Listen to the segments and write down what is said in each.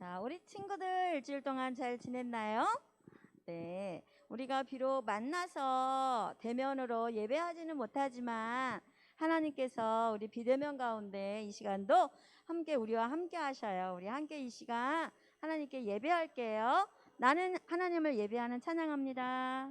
자, 우리 친구들 일주일 동안 잘 지냈나요? 네. 우리가 비록 만나서 대면으로 예배하지는 못하지만 하나님께서 우리 비대면 가운데 이 시간도 함께 우리와 함께 하셔요. 우리 함께 이 시간 하나님께 예배할게요. 나는 하나님을 예배하는 찬양합니다.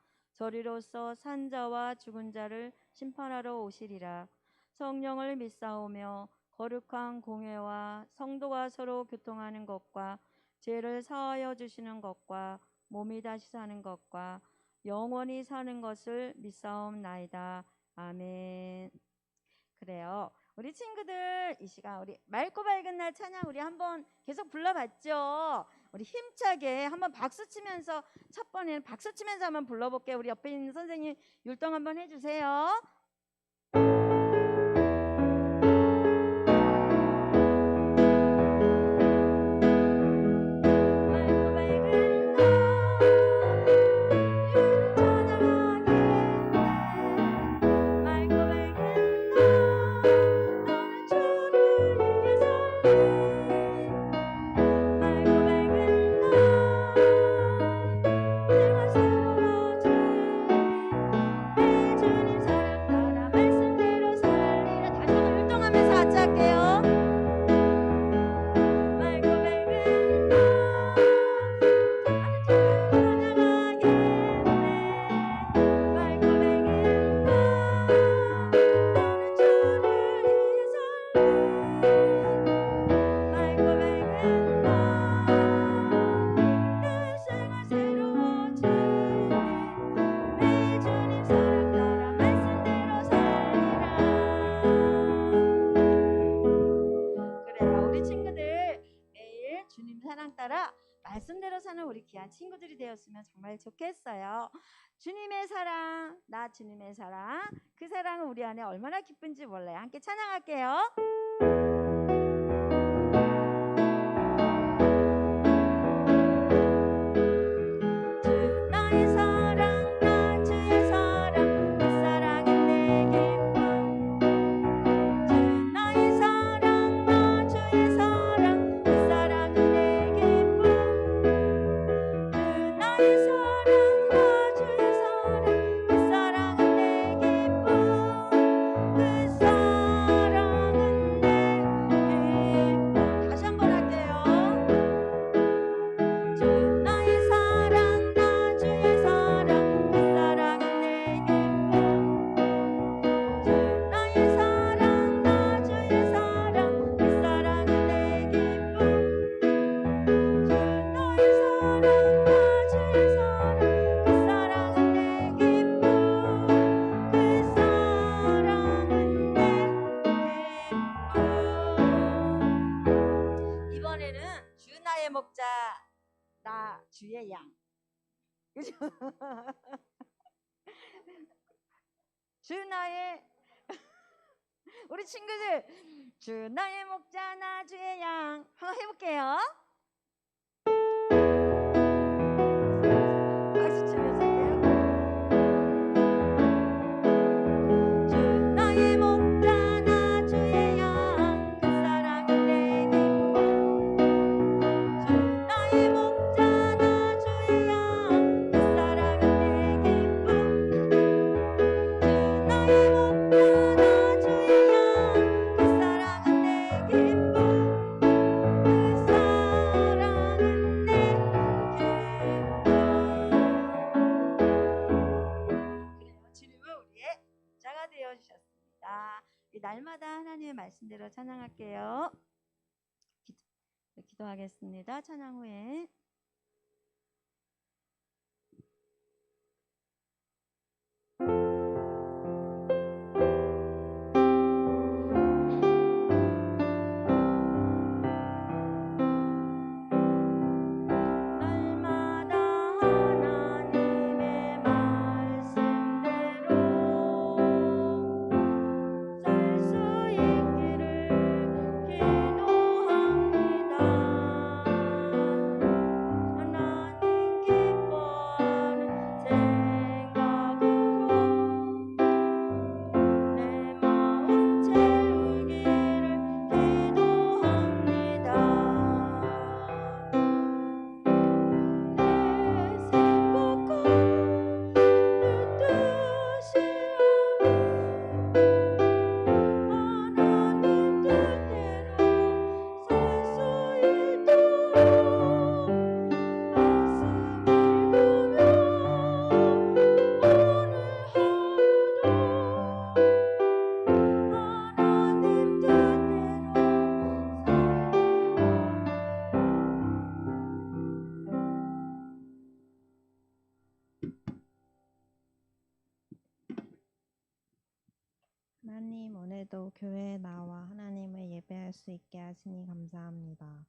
저리로서 산자와 죽은 자를 심판하러 오시리라. 성령을 믿사오며 거룩한 공회와 성도가 서로 교통하는 것과 죄를 사하여 주시는 것과 몸이 다시 사는 것과 영원히 사는 것을 믿사옵나이다. 아멘. 그래요. 우리 친구들 이 시간 우리 맑고 밝은 날 찬양 우리 한번 계속 불러봤죠 우리 힘차게 한번 박수 치면서 첫 번에는 박수 치면서 한번 불러볼게요. 우리 옆에 있는 선생님 율동 한번 해주세요. 말씀대로 사는 우리 귀한 친구들이 되었으면 정말 좋겠어요. 주님의 사랑, 나 주님의 사랑, 그 사랑은 우리 안에 얼마나 기쁜지 몰라요. 함께 찬양할게요. 친구들 주 나의 목자 나 주의 양. 한번 해볼게요. 나의 목자 나 주의 양. 그 사랑은 내 기쁨 주 나의 목 하나님 오늘도 교회에 나와 하나님을 예배할 수 있게 하시니 감사합니다.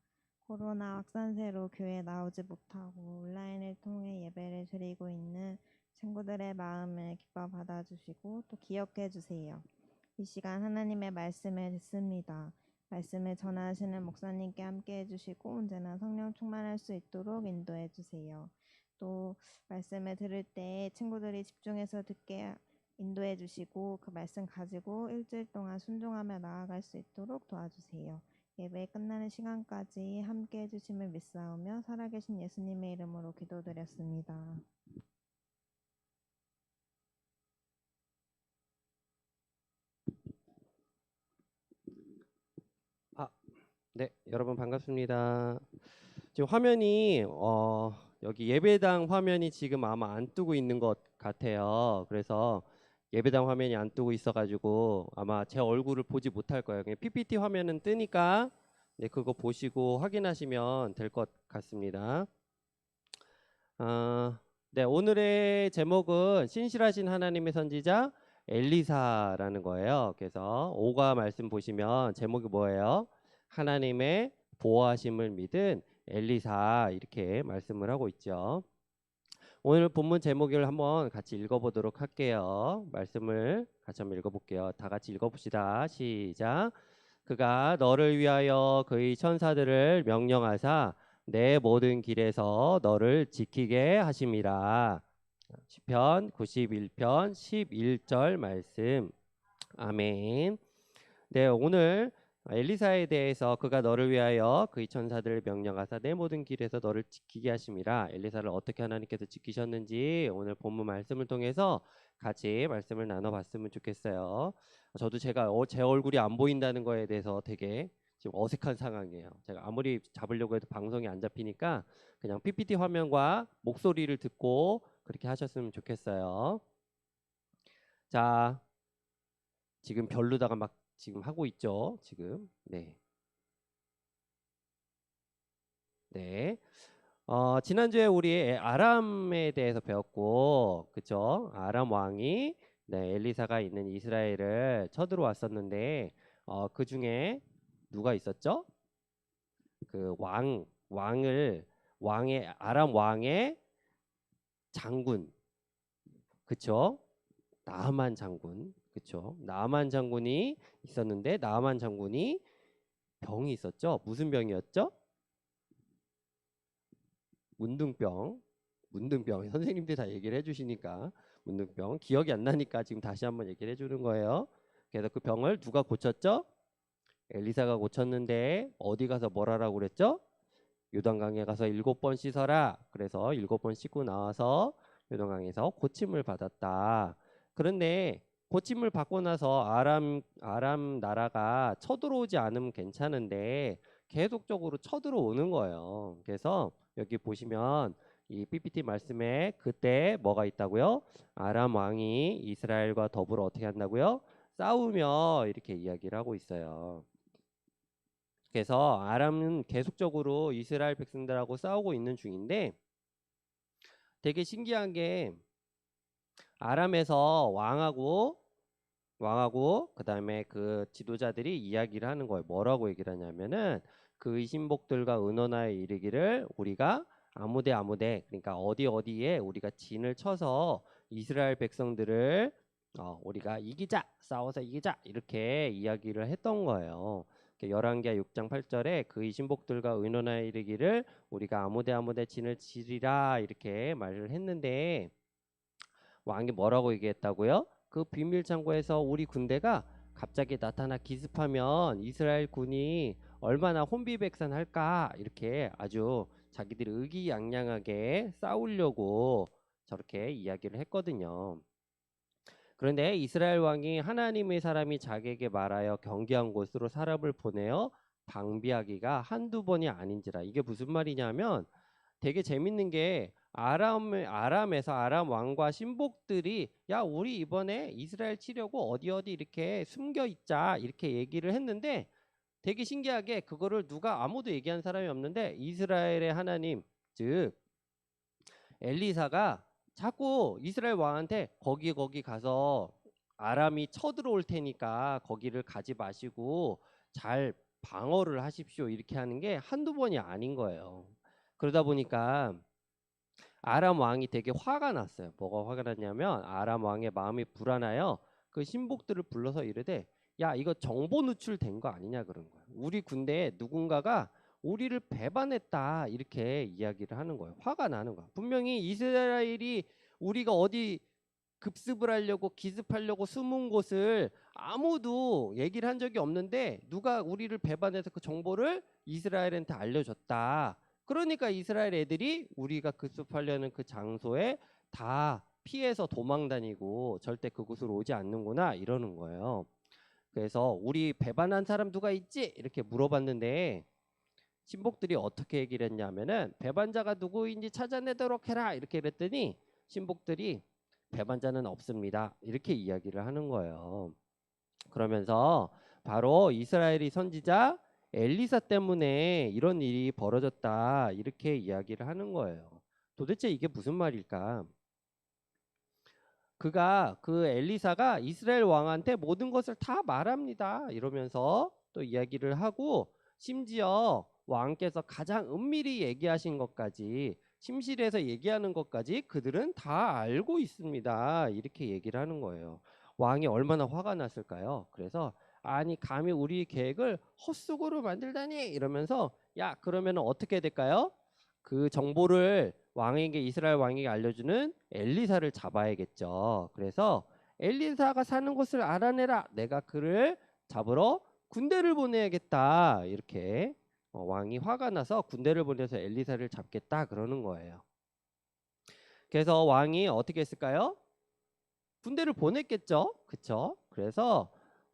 코로나 확산세로 교회에 나오지 못하고 온라인을 통해 예배를 드리고 있는 친구들의 마음을 기뻐 받아주시고 또 기억해 주세요. 이 시간 하나님의 말씀을 듣습니다. 말씀을 전하시는 목사님께 함께 해주시고 언제나 성령 충만할 수 있도록 인도해 주세요. 또 말씀을 들을 때 친구들이 집중해서 듣게 인도해 주시고 그 말씀 가지고 일주일 동안 순종하며 나아갈 수 있도록 도와주세요. 예배 끝나는 시간까지 함께 해주심을 믿사오며 살아계신 예수님의 이름으로 기도드렸습니다. 네, 여러분 반갑습니다. 지금 화면이 어, 여기 예배당 화면이 지금 아마 안 뜨고 있는 것 같아요. 그래서 예배당 화면이 안 뜨고 있어가지고 아마 제 얼굴을 보지 못할 거예요. 그냥 PPT 화면은 뜨니까 네, 그거 보시고 확인하시면 될 것 같습니다. 아, 네, 오늘의 제목은 신실하신 하나님의 선지자 엘리사라는 거예요. 그래서 5가 말씀 보시면 제목이 뭐예요? 하나님의 보호하심을 믿은 엘리사 이렇게 말씀을 하고 있죠. 오늘 본문 제목을 한번 같이 읽어보도록 할게요. 말씀을 같이 한번 읽어볼게요. 다 같이 읽어봅시다. 시작. 그가 너를 위하여 그의 천사들을 명령하사 내 모든 길에서 너를 지키게 하심이라. 시편 91편 11절 말씀. 아멘. 네, 오늘 엘리사에 대해서 그가 너를 위하여 그의 천사들을 명령하사 내 모든 길에서 너를 지키게 하심이라. 엘리사를 어떻게 하나님께서 지키셨는지 오늘 본문 말씀을 통해서 같이 말씀을 나눠봤으면 좋겠어요. 저도 제가 어, 제 얼굴이 안 보인다는 거에 대해서 되게 지금 어색한 상황이에요. 제가 아무리 잡으려고 해도 방송이 안 잡히니까 그냥 PPT 화면과 목소리를 듣고 그렇게 하셨으면 좋겠어요. 자, 지금 별로다가 막 지금 하고 있죠. 지금 네, 네. 어, 지난주에 우리 아람에 대해서 배웠고, 그쵸? 아람 왕이 네, 엘리사가 있는 이스라엘을 쳐들어왔었는데, 어, 그 중에 누가 있었죠? 그 왕, 왕을, 왕의, 아람 왕의 장군, 그쵸? 나만 장군, 그쵸? 나만 장군이 있었는데, 나만 장군이 병이 있었죠? 무슨 병이었죠? 문둥병, 문둥병. 선생님들이 다 얘기를 해주시니까 문둥병 기억이 안 나니까 지금 다시 한번 얘기를 해주는 거예요. 그래서 그 병을 누가 고쳤죠? 엘리사가 고쳤는데 어디 가서 뭘 하라고 그랬죠? 요단강에 가서 일곱 번 씻어라. 그래서 일곱 번 씻고 나와서 요단강에서 고침을 받았다. 그런데 고침을 받고 나서 아람 아람 나라가 쳐들어오지 않으면 괜찮은데 계속적으로 쳐들어오는 거예요. 그래서 여기 보시면 이 PPT 말씀에 그때 뭐가 있다고요? 아람 왕이 이스라엘과 더불어 어떻게 한다고요? 싸우며 이렇게 이야기를 하고 있어요. 그래서 아람은 계속적으로 이스라엘 백성들하고 싸우고 있는 중인데 되게 신기한 게 아람에서 왕하고 왕하고 그다음에 그 지도자들이 이야기를 하는 거예요. 뭐라고 얘기를 하냐면은 그 의신복들과 은원하에 이르기를 우리가 아무데 아무데 그러니까 어디 어디에 우리가 진을 쳐서 이스라엘 백성들을 어, 우리가 이기자 싸워서 이기자 이렇게 이야기를 했던 거예요. 열왕기하 6장 8절에 그 의신복들과 은원하에 이르기를 우리가 아무데 아무데 진을 치리라 이렇게 말을 했는데 왕이 뭐라고 얘기했다고요? 그 비밀 창고에서 우리 군대가 갑자기 나타나 기습하면 이스라엘 군이 얼마나 혼비백산할까 이렇게 아주 자기들이 의기양양하게 싸우려고 저렇게 이야기를 했거든요. 그런데 이스라엘 왕이 하나님의 사람이 자기에게 말하여 경계한 곳으로 사람을 보내어 방비하기가 한두 번이 아닌지라 이게 무슨 말이냐면 되게 재밌는 게 아람 아람에서 아람 왕과 신복들이 야 우리 이번에 이스라엘 치려고 어디 어디 이렇게 숨겨 있자 이렇게 얘기를 했는데 되게 신기하게 그거를 누가 아무도 얘기한 사람이 없는데 이스라엘의 하나님 즉 엘리사가 자꾸 이스라엘 왕한테 거기 거기 가서 아람이 쳐들어올 테니까 거기를 가지 마시고 잘 방어를 하십시오 이렇게 하는 게 한두 번이 아닌 거예요. 그러다 보니까 아람 왕이 되게 화가 났어요. 뭐가 화가 났냐면 아람 왕의 마음이 불안하여 그 신복들을 불러서 이르되 야 이거 정보 누출된 거 아니냐 그런 거예요. 우리 군대에 누군가가 우리를 배반했다 이렇게 이야기를 하는 거예요. 화가 나는 거야. 분명히 이스라엘이 우리가 어디 급습을 하려고 기습하려고 숨은 곳을 아무도 얘기를 한 적이 없는데 누가 우리를 배반해서 그 정보를 이스라엘한테 알려줬다. 그러니까 이스라엘 애들이 우리가 급습하려는 그 장소에 다 피해서 도망 다니고 절대 그곳으로 오지 않는구나 이러는 거예요. 그래서 우리 배반한 사람 누가 있지? 이렇게 물어봤는데 신복들이 어떻게 얘기를 했냐면은 배반자가 누구인지 찾아내도록 해라 이렇게 그랬더니 신복들이 배반자는 없습니다 이렇게 이야기를 하는 거예요. 그러면서 바로 이스라엘이 선지자 엘리사 때문에 이런 일이 벌어졌다 이렇게 이야기를 하는 거예요. 도대체 이게 무슨 말일까? 그가 그 엘리사가 이스라엘 왕한테 모든 것을 다 말합니다. 이러면서 또 이야기를 하고 심지어 왕께서 가장 은밀히 얘기하신 것까지 침실에서 얘기하는 것까지 그들은 다 알고 있습니다. 이렇게 얘기를 하는 거예요. 왕이 얼마나 화가 났을까요? 그래서 아니 감히 우리 계획을 헛수고로 만들다니 이러면서 야 그러면 어떻게 될까요? 그 정보를 왕에게 이스라엘 왕에게 알려주는 엘리사를 잡아야겠죠. 그래서 엘리사가 사는 곳을 알아내라. 내가 그를 잡으러 군대를 보내야겠다. 이렇게 어, 왕이 화가 나서 군대를 보내서 엘리사를 잡겠다 그러는 거예요. 그래서 왕이 어떻게 했을까요? 군대를 보냈겠죠. 그쵸? 그래서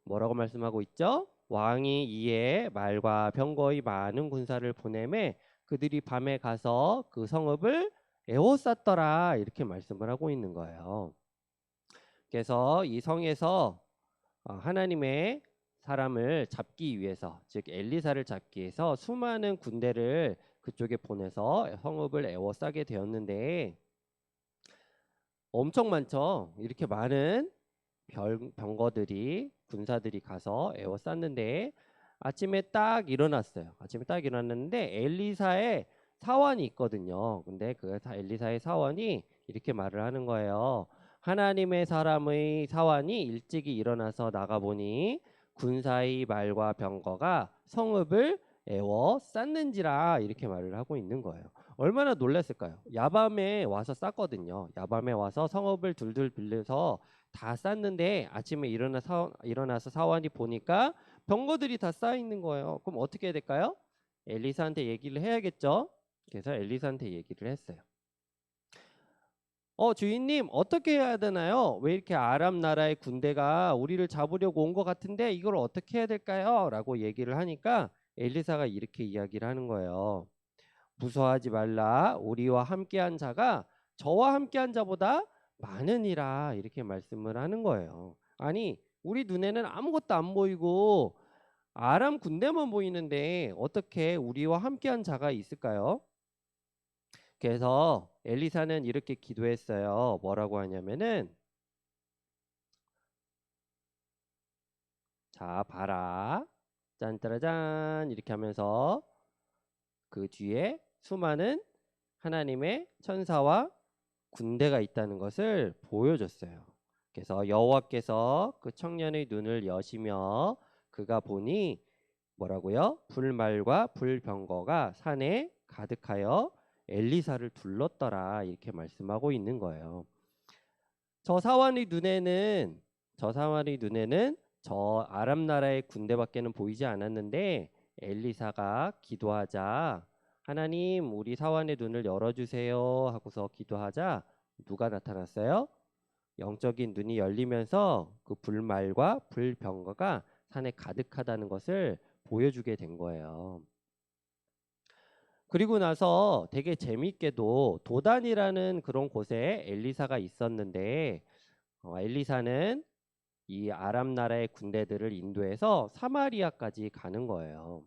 뭐라고 말씀하고 있죠? 왕이 이에 말과 병거의 많은 군사를 보내매 그들이 밤에 가서 그 성읍을 에워쌌더라 이렇게 말씀을 하고 있는 거예요. 그래서 이 성에서 어, 하나님의 사람을 잡기 위해서 즉 엘리사를 잡기 위해서 수많은 군대를 그쪽에 보내서 성읍을 에워싸게 되었는데 엄청 많죠. 이렇게 많은 병, 병거들이 군사들이 가서 에워쌌는데 아침에 딱 일어났어요. 아침에 딱 일어났는데 엘리사의 사원이 있거든요. 근데 그 사- 엘리사의 사원이 이렇게 말을 하는 거예요. 하나님의 사람의 사원이 일찍이 일어나서 나가보니 군사의 말과 병거가 성읍을 에워 쌌는지라 이렇게 말을 하고 있는 거예요. 얼마나 놀랐을까요? 야밤에 와서 쌌거든요. 야밤에 와서 성읍을 둘둘 빌려서 다 쌌는데 아침에 일어나 사, 일어나서 사원이 보니까 병거들이 다 쌓여 있는 거예요. 그럼 어떻게 해야 될까요? 엘리사한테 얘기를 해야겠죠. 그래서 엘리사한테 얘기를 했어요. 어 주인님 어떻게 해야 되나요? 왜 이렇게 아람 나라의 군대가 우리를 잡으려고 온 것 같은데 이걸 어떻게 해야 될까요? 라고 얘기를 하니까 엘리사가 이렇게 이야기를 하는 거예요. 무서워하지 말라. 우리와 함께한 자가 저와 함께한 자보다 많으니라 이렇게 말씀을 하는 거예요. 아니 우리 눈에는 아무것도 안 보이고 아람 군대만 보이는데 어떻게 우리와 함께한 자가 있을까요? 그래서 엘리사는 이렇게 기도했어요. 뭐라고 하냐면은 자 봐라 짠짜라짠 이렇게 하면서 그 뒤에 수많은 하나님의 천사와 군대가 있다는 것을 보여줬어요. 그래서 여호와께서 그 청년의 눈을 여시며 그가 보니 뭐라고요? 불말과 불병거가 산에 가득하여 엘리사를 둘렀더라 이렇게 말씀하고 있는 거예요. 저 사원의 눈에는 저 사원의 눈에는 저 아람 나라의 군대밖에는 보이지 않았는데 엘리사가 기도하자 하나님 우리 사원의 눈을 열어주세요 하고서 기도하자 누가 나타났어요? 영적인 눈이 열리면서 그 불말과 불병거가 산에 가득하다는 것을 보여주게 된 거예요. 그리고 나서 되게 재밌게도 도단이라는 그런 곳에 엘리사가 있었는데 어, 엘리사는 이 아람 나라의 군대들을 인도해서 사마리아까지 가는 거예요.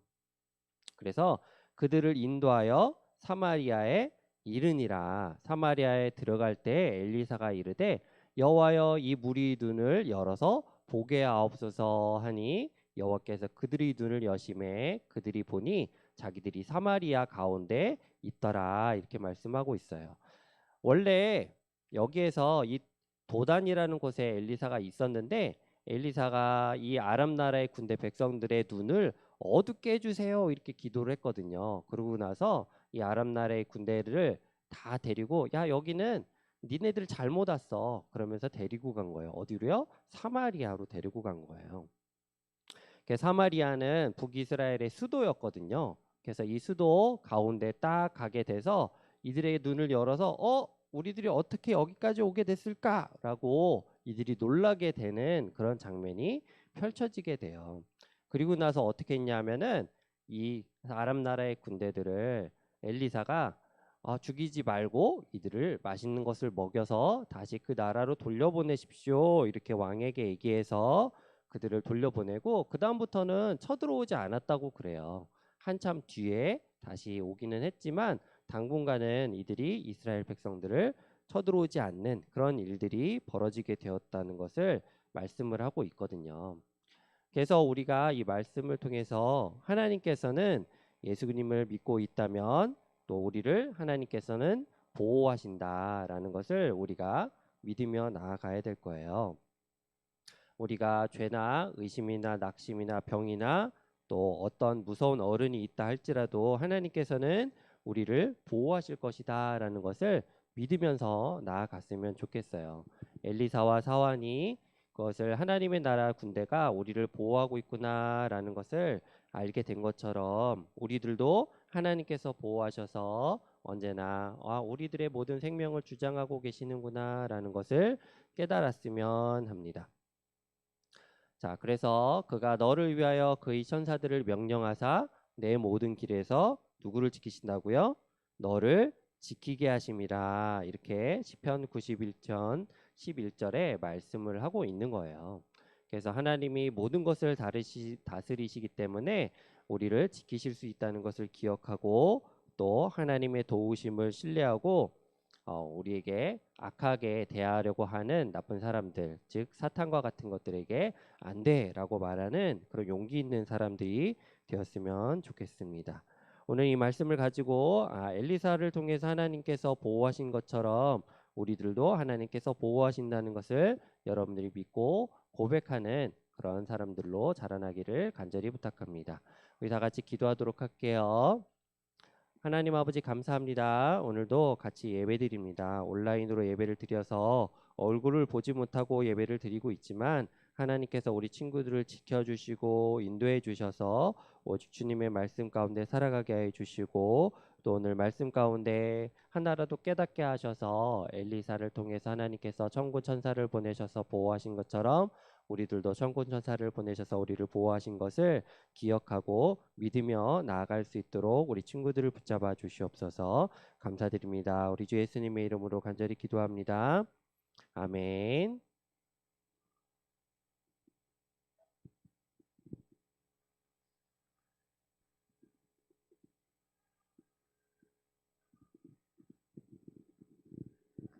그래서 그들을 인도하여 사마리아에 이르니라 사마리아에 들어갈 때 엘리사가 이르되 여호와여 이 무리 눈을 열어서 보게 하옵소서 하니 여호와께서 그들의 눈을 여심해 그들이 보니 자기들이 사마리아 가운데 있더라 이렇게 말씀하고 있어요. 원래 여기에서 이 도단이라는 곳에 엘리사가 있었는데 엘리사가 이 아람 나라의 군대 백성들의 눈을 어둡게 해주세요 이렇게 기도를 했거든요. 그러고 나서 이 아람 나라의 군대를 다 데리고 야 여기는 니네들 잘못 왔어 그러면서 데리고 간 거예요. 어디로요? 사마리아로 데리고 간 거예요. 그 사마리아는 북이스라엘의 수도였거든요. 그래서 이 수도 가운데 딱 가게 돼서 이들의 눈을 열어서 어 우리들이 어떻게 여기까지 오게 됐을까라고 이들이 놀라게 되는 그런 장면이 펼쳐지게 돼요. 그리고 나서 어떻게 했냐면은 이 아람 나라의 군대들을 엘리사가 아, 죽이지 말고 이들을 맛있는 것을 먹여서 다시 그 나라로 돌려보내십시오. 이렇게 왕에게 얘기해서 그들을 돌려보내고 그 다음부터는 쳐들어오지 않았다고 그래요. 한참 뒤에 다시 오기는 했지만 당분간은 이들이 이스라엘 백성들을 쳐들어오지 않는 그런 일들이 벌어지게 되었다는 것을 말씀을 하고 있거든요. 그래서 우리가 이 말씀을 통해서 하나님께서는 예수님을 믿고 있다면 또 우리를 하나님께서는 보호하신다라는 것을 우리가 믿으며 나아가야 될 거예요. 우리가 죄나 의심이나 낙심이나 병이나 또 어떤 무서운 어른이 있다 할지라도 하나님께서는 우리를 보호하실 것이다 라는 것을 믿으면서 나아갔으면 좋겠어요. 엘리사와 사환이 그것을 하나님의 나라 군대가 우리를 보호하고 있구나라는 것을 알게 된 것처럼 우리들도 하나님께서 보호하셔서 언제나 아, 우리들의 모든 생명을 주장하고 계시는구나라는 것을 깨달았으면 합니다. 자, 그래서 그가 너를 위하여 그의 천사들을 명령하사 내 모든 길에서 누구를 지키신다고요? 너를 지키게 하심이라. 이렇게 시편 91편 11절에 말씀을 하고 있는 거예요. 그래서 하나님이 모든 것을 다르시, 다스리시기 때문에 우리를 지키실 수 있다는 것을 기억하고 또 하나님의 도우심을 신뢰하고 어, 우리에게 악하게 대하려고 하는 나쁜 사람들, 즉 사탄과 같은 것들에게 안 돼라고 말하는 그런 용기 있는 사람들이 되었으면 좋겠습니다. 오늘 이 말씀을 가지고 아, 엘리사를 통해서 하나님께서 보호하신 것처럼 우리들도 하나님께서 보호하신다는 것을 여러분들이 믿고 고백하는 그런 사람들로 자라나기를 간절히 부탁합니다. 우리 다 같이 기도하도록 할게요. 하나님 아버지 감사합니다. 오늘도 같이 예배드립니다. 온라인으로 예배를 드려서 얼굴을 보지 못하고 예배를 드리고 있지만 하나님께서 우리 친구들을 지켜주시고 인도해 주셔서 주님의 말씀 가운데 살아가게 해 주시고 또 오늘 말씀 가운데 하나라도 깨닫게 하셔서 엘리사를 통해서 하나님께서 천군 천사를 보내셔서 보호하신 것처럼 우리들도 천군 천사를 보내셔서 우리를 보호하신 것을 기억하고 믿으며 나아갈 수 있도록 우리 친구들을 붙잡아 주시옵소서 감사드립니다. 우리 주 예수님의 이름으로 간절히 기도합니다. 아멘.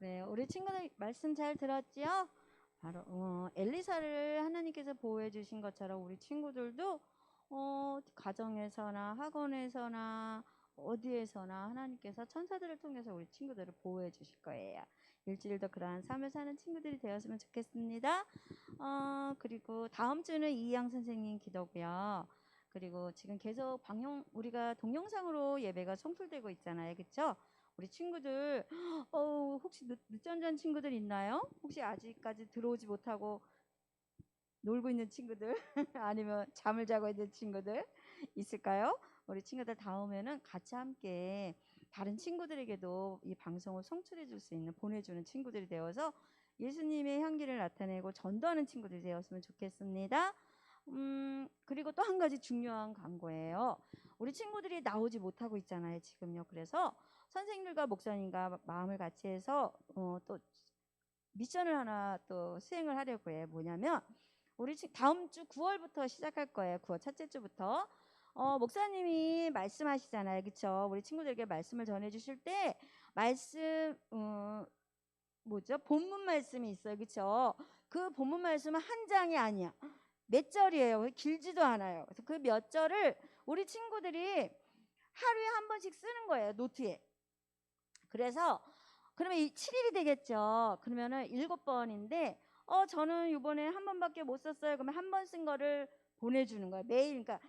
그래, 우리 친구들 말씀 잘 들었지요? 바로 어, 엘리사를 하나님께서 보호해 주신 것처럼 우리 친구들도 어, 가정에서나 학원에서나 어디에서나 하나님께서 천사들을 통해서 우리 친구들을 보호해 주실 거예요. 일주일도 그러한 삶을 사는 친구들이 되었으면 좋겠습니다. 어, 그리고 다음 주는 이양 선생님 기도고요. 그리고 지금 계속 방영 우리가 동영상으로 예배가 송출되고 있잖아요. 그렇죠? 우리 친구들 어, 혹시 늦, 늦잠 잔 친구들 있나요? 혹시 아직까지 들어오지 못하고 놀고 있는 친구들 아니면 잠을 자고 있는 친구들 있을까요? 우리 친구들 다음에는 같이 함께 다른 친구들에게도 이 방송을 송출해 줄 수 있는 보내주는 친구들이 되어서 예수님의 향기를 나타내고 전도하는 친구들이 되었으면 좋겠습니다. 음, 그리고 또 한 가지 중요한 광고예요. 우리 친구들이 나오지 못하고 있잖아요, 지금요. 그래서 선생님들과 목사님과 마음을 같이 해서 어, 또 미션을 하나 또 수행을 하려고 해요. 뭐냐면 우리 지- 다음 주 9월부터 시작할 거예요. 9월 첫째 주부터 어, 목사님이 말씀하시잖아요, 그렇죠? 우리 친구들에게 말씀을 전해주실 때 말씀 어, 뭐죠? 본문 말씀이 있어요, 그렇죠? 그 본문 말씀은 한 장이 아니야. 몇 절이에요. 길지도 않아요. 그래서 그 몇 절을 우리 친구들이 하루에 한 번씩 쓰는 거예요, 노트에. 그래서 그러면 이 7일이 되겠죠. 그러면은 일곱 번인데 어 저는 이번에 한 번밖에 못 썼어요. 그러면 한 번 쓴 거를 보내주는 거예요. 매일 그러니까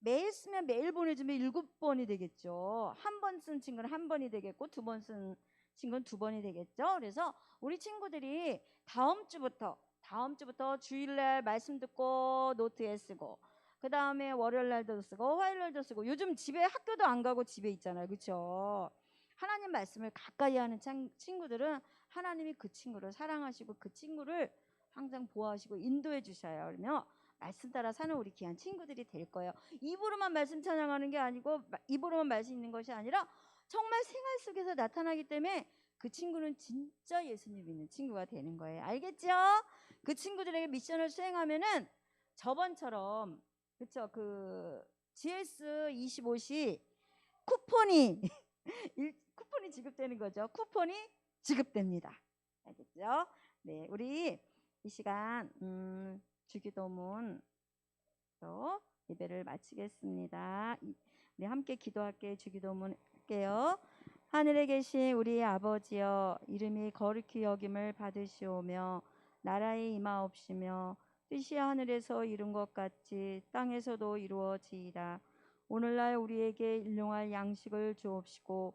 매일 쓰면 매일 보내주면 일곱 번이 되겠죠. 한 번 쓴 친구는 한 번이 되겠고 두 번 쓴 친구는 두 번이 되겠죠. 그래서 우리 친구들이 다음 주부터 다음 주부터 주일날 말씀 듣고 노트에 쓰고 그 다음에 월요일 날도 쓰고 화요일 날도 쓰고 요즘 집에 학교도 안 가고 집에 있잖아요. 그렇죠? 하나님 말씀을 가까이 하는 창- 친구들은 하나님이 그 친구를 사랑하시고 그 친구를 항상 보호하시고 인도해 주셔요. 그러면 말씀 따라 사는 우리 귀한 친구들이 될 거예요. 입으로만 말씀 찬양하는 게 아니고 마- 입으로만 말씀 있는 것이 아니라 정말 생활 속에서 나타나기 때문에 그 친구는 진짜 예수님 믿는 친구가 되는 거예요. 알겠죠? 그 친구들에게 미션을 수행하면은 저번처럼 그렇죠? 그 GS 25시 쿠폰이 일- 쿠폰이 지급되는 거죠. 쿠폰이 지급됩니다. 알겠죠? 네, 우리 이 시간 음, 주기도문으로 예배를 마치겠습니다. 이- 우리 함께 기도할게 주기도문 할게요. 하늘에 계신 우리 아버지여 이름이 거룩히 여김을 받으시오며 나라의 임하옵시며 뜻이 하늘에서 이룬 것 같이 땅에서도 이루어지이다. 오늘날 우리에게 일용할 양식을 주옵시고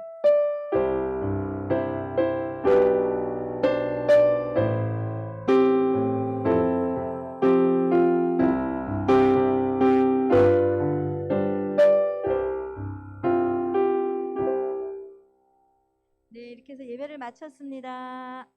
마쳤습니다.